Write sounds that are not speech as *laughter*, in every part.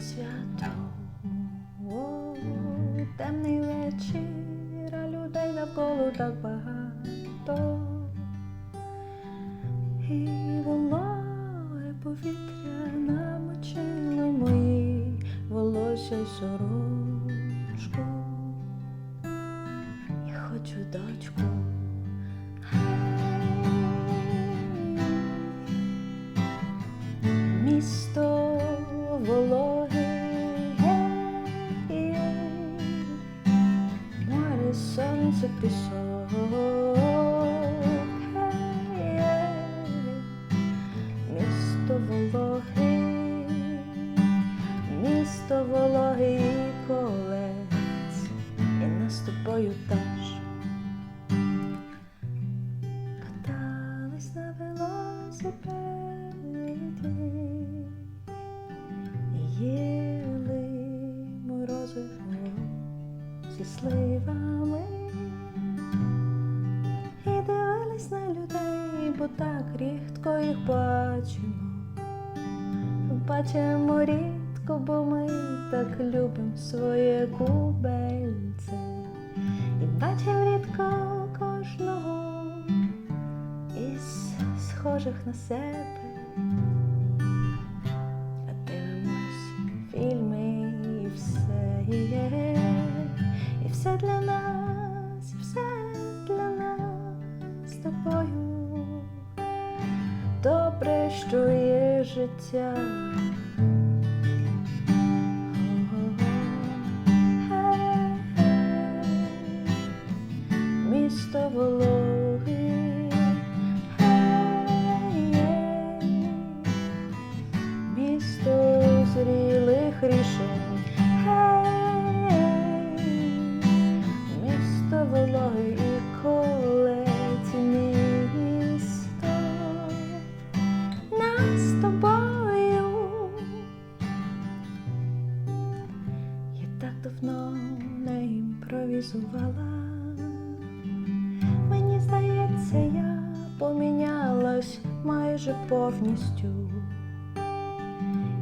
свято, О, темний вечір, людей навколо так багато. І вологе повітря намочило мої волосся й сорочку. Я хочу дочку. Місто сонце, пісок, місто вологе, місто вологе і колець, і нас тобою теж. Катались на велосипеді, їли морозиво зі сливами бо так рідко їх бачимо. Бачимо рідко, бо ми так любимо своє кубельце. І бачив рідко кожного із схожих на себе. Дивимось фільми і все є, і все для нас, Добре, що є життя. Місто вологи, тобою. Я так давно не імпровізувала. Мені здається, я помінялась майже повністю.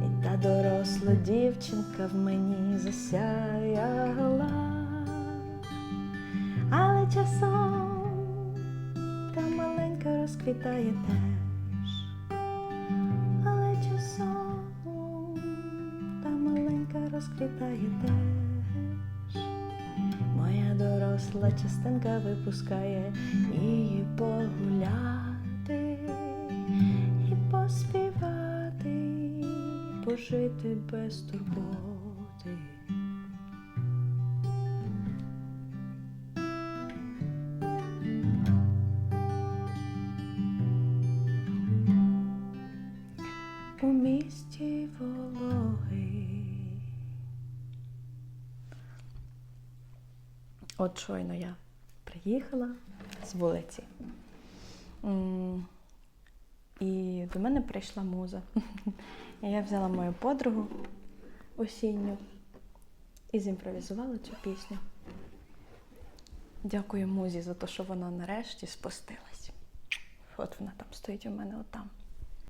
І та доросла дівчинка в мені засяяла. Але часом та маленька розквітає теж. Розквітає теж. Моя доросла частинка випускає її погуляти і поспівати, пожити без турботи. У місті вологи. От щойно я приїхала з вулиці. І до мене прийшла муза. *laughs* Я взяла мою подругу осінню і зімпровізувала цю пісню. Дякую музі за те, що вона нарешті спустилась. От вона там стоїть у мене отам.